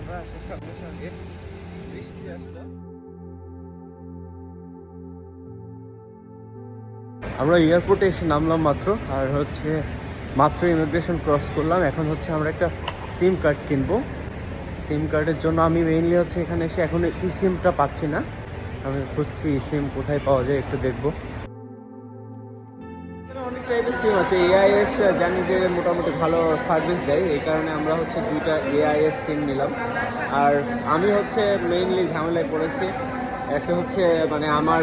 আমরা আমরা এয়ারপোর্টে এসে নামলাম মাত্র, আর হচ্ছে মাত্র ইমিগ্রেশন ক্রস করলাম। এখন হচ্ছে আমরা একটা সিম কার্ড কিনবো। সিম কার্ডের জন্য আমি মেইনলি হচ্ছে এখানে এসে এখন ই সিমটা পাচ্ছি না। আমি খুঁজছি ই সিম কোথায় পাওয়া যায় একটু দেখব। অনেক টাইপের সিম আছে এআইএস জানি যে মোটামুটি ভালো সার্ভিস দেয়। এই কারণে আমরা হচ্ছে দুইটা এআইএস সিম নিলাম। আর আমি হচ্ছে মেইনলি ঝামেলায় পড়েছি। একটা হচ্ছে মানে আমার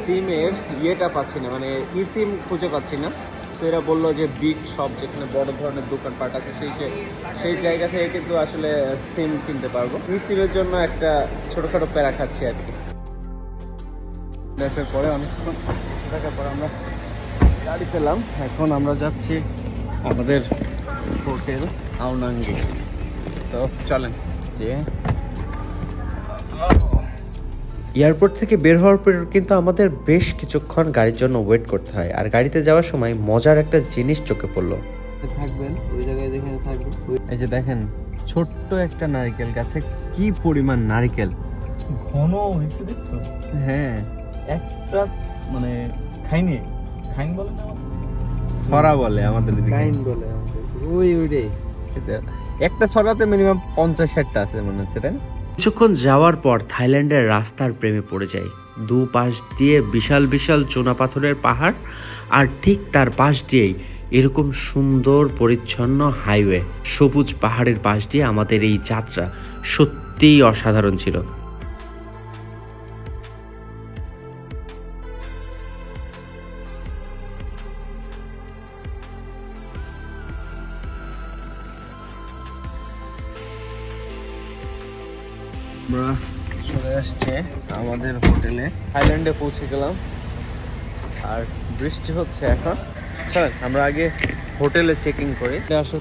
সিমের ইয়েটা পাচ্ছি না মানে ই সিম খুঁজে পাচ্ছি না। এরা বলল যে বিগ শপ যেখানে বড় ধরনের দোকানপাট আছে, সেই সেই জায়গা থেকে কিন্তু আসলে সিম কিনতে পারব। ই সিমের জন্য একটা ছোটোখাটো প্যারা খাচ্ছি আর কি। দেখার পরে অনেকক্ষণ দেখার পরে আমরা গাড়ি পেলাম। এখন আমরা যাচ্ছি আমাদের হোটেল আউনাঙ্গি সো চলেন। যে এয়ারপোর্ট থেকে বের হওয়ার পর কিন্তু আমাদের বেশ কিছুক্ষণ গাড়ির জন্য ওয়েট করতে হয়। আর গাড়িতে যাওয়ার সময় মজার একটা জিনিস চোখে পড়ল। থাকবেন ওই জায়গায় যেখানে থাকবেন। এই যে দেখেন ছোট্ট একটা নারকেল গাছে কি পরিমাণ নারকেল। ঘন হয়েছে দেখছ? হ্যাঁ। একটা মানে খাইনি। খাইন বলে? না ছড়া বলে আমাদের কাইন বলে ওই ওই রে। একটা ছড়াতে মিনিমাম পঞ্চাশ ষাটটা আছে মনে হচ্ছে তাই না? কিছুক্ষণ যাওয়ার পর থাইল্যান্ডের রাস্তার প্রেমে পড়ে যাই দু পাশ দিয়ে বিশাল বিশাল চুনা পাথরের পাহাড় আর ঠিক তার পাশ দিয়েই এরকম সুন্দর পরিচ্ছন্ন হাইওয়ে। সবুজ পাহাড়ের পাশ দিয়ে আমাদের এই যাত্রা সত্যিই অসাধারণ ছিল। আমরা চলে আসছে আমাদের হোটেলে। থাইল্যান্ডে পৌঁছে গেলাম। আর বৃষ্টি হচ্ছে এখন। চলেন, আমরা আগে হোটেলে চেকিং করি। আসলে